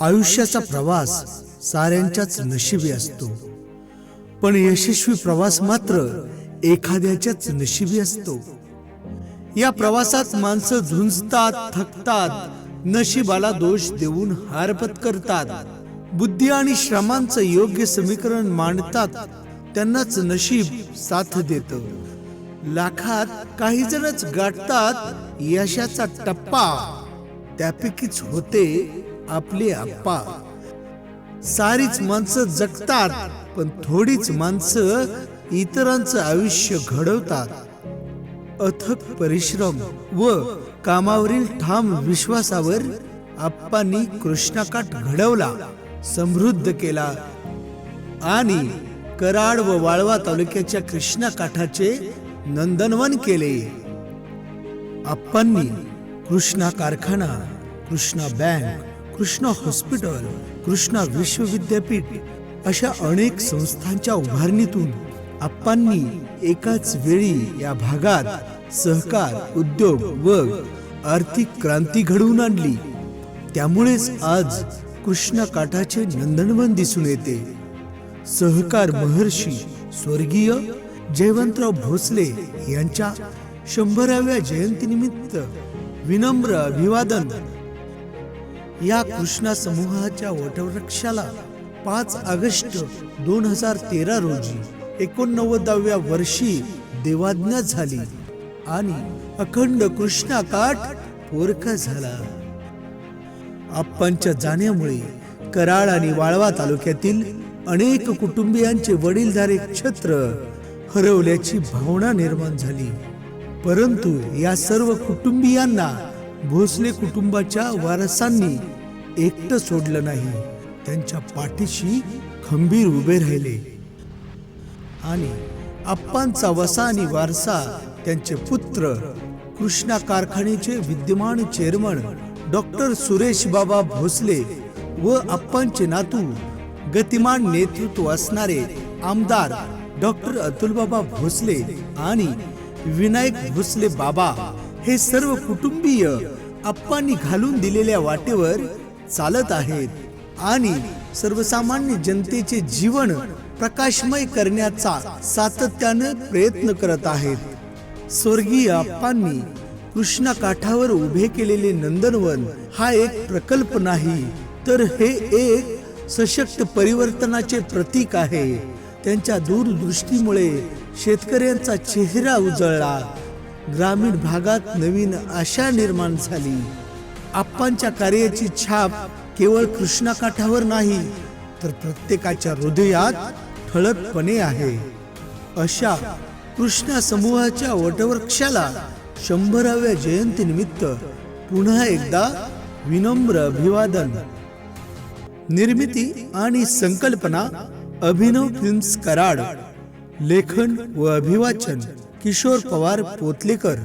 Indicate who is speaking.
Speaker 1: आयुष्याचा प्रवास साऱ्यांच्याच नशिबी असतो. पण यशस्वी प्रवास मात्र एखाद्याच्याच नशिबी असतो. या प्रवासात माणसं झुंजतात थकतात नशिबाला दोष देऊन हार पत्करतात बुद्धी आणि श्रमांचं योग्य समीकरण मांडतात. त्यांनाच नशीब साथ देत. लाखात काही जणच गाठतात यशाचा टप्पा त्यापैकीच होते आपले आप्पा. सारीच माणसं जगतात पण थोडीच माणसं इतरांचं आयुष्य घडवतात. अथक परिश्रम व कामावरील ठाम विश्वासावर आप्पांनी कृष्णाकाठ घडवला समृद्ध केला. आणि कराड व वाळवा तालुक्याच्या कृष्णाकाठाचे नंदनवन केले. आप्पांनी कृष्णा कारखाना कृष्णा बँक कृष्णा हॉस्पिटल कृष्णा विश्वविद्यापीठ अशा अनेक संस्थांच्या उभारणीतून आप्पांनी एकाच वेळी या भागात सहकार उद्योग व आर्थिक क्रांती घडवून आणली. त्यामुळेच आज कृष्णा काठाचे नंदनवन दिसून येते. सहकार महर्षी स्वर्गीय जयवंतराव भोसले यांच्या शंभराव्या जयंतीनिमित्त विनम्र अभिवादन या कृष्णा समूहाच्या वटवृक्षाला पाच ऑगस्ट दोन हजार तेरा रोजी एकोणनव्वदाव्या वर्षी देवाज्ञा झाली आणि अखंड कृष्णा काठ झाला. आप्पांच्या जाण्यामुळे कराड आणि वाळवा तालुक्यातील अनेक कुटुंबियांचे वडीलधारे छत्र हरवल्याची भावना निर्माण झाली. परंतु या सर्व कुटुंबियांना भोसले कुटुंबाच्या वारसांनी एकटं सोडलं नाही. त्यांच्या पाठीशी खंबीर उभे राहिले. आणि आप्पांचा वसा आणि वारसा त्यांचे पुत्र कृष्णा कारखान्याचे विद्यमान चेअरमन डॉक्टर सुरेश बाबा भोसले व आप्पांचे नातू गतिमान नेतृत्व असणारे आमदार डॉक्टर अतुलबाबा भोसले आणि विनायक भोसले बाबा हे सर्व कुटुंबीय अप्पांनी घालून दिलेल्या वाटेवर चालत आहेत आणि सर्वसामान्य जनतेचे जीवन प्रकाशमय करण्याचा सातत्यानं प्रयत्न करत आहेत. स्वर्गीय अप्पांनी कृष्णा काठावर उभे केलेले नंदनवन हा एक प्रकल्प नाही तर हे एक सशक्त परिवर्तनाचे प्रतीक आहे. त्यांच्या दूरदृष्टीमुळे शेतकऱ्यांचा चेहरा उजळला. ग्रामीण भागात नवीन आशा निर्माण झाली. आप्पांच्या कार्याची छाप केवळ कृष्णा काठावर नाही तर प्रत्येकाच्या हृदयात ठळकपणे आहे. अशा कृष्णा समूहाच्या वटवृक्षाला शंभराव्या जयंतीनिमित्त पुन्हा एकदा विनम्र अभिवादन. निर्मिती आणि संकल्पना अभिनव फिल्म्स कराड लेखन व अभिवाचन. किशोर पवार पोतलेकर.